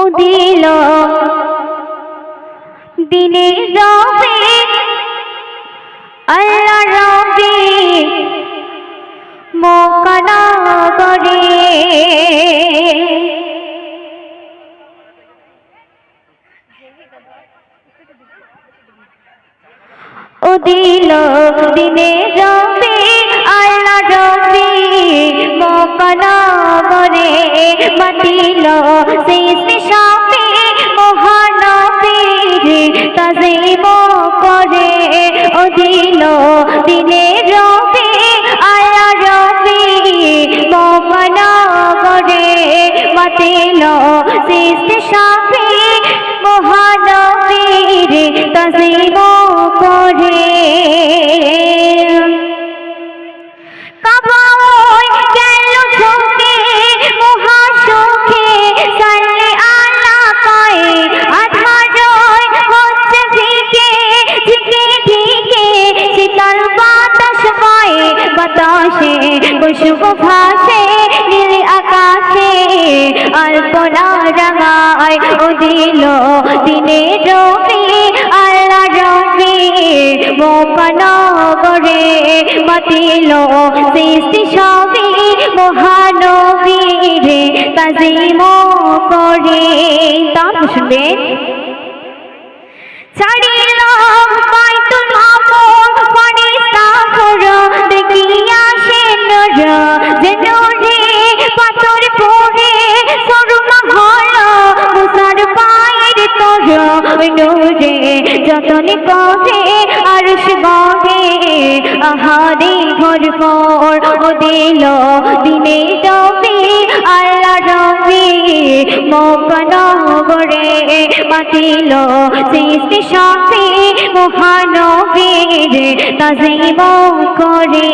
ও দিল। দিনে রবে আল্লাহ রবে মকানা করে ও দিল। দিনে রবে মাতিল সৃষ্টি সাপে মহানবীর তাজিম করে ও দিল দিনে রবে আল্লাহ রবে মকানা করে মাতিল সৃষ্টি সাপে মহানবীর তাজিম বাতাসে কুসুম ভাসে নীল আকাশে অল্পনা রাঙায় ও দিল দিনে রবি আল্লাহ রবি মোকানগরে মাতিল সৃষ্টি সবই মহানবীরে, তাজিম করে। তার শুনবেন। নরে যতন করে আরশ গহে আহারে ঘর পর ও দিল দিনে রবি আল্লাহ রবি মাতিল সৃষ্টি মহানবীর করে।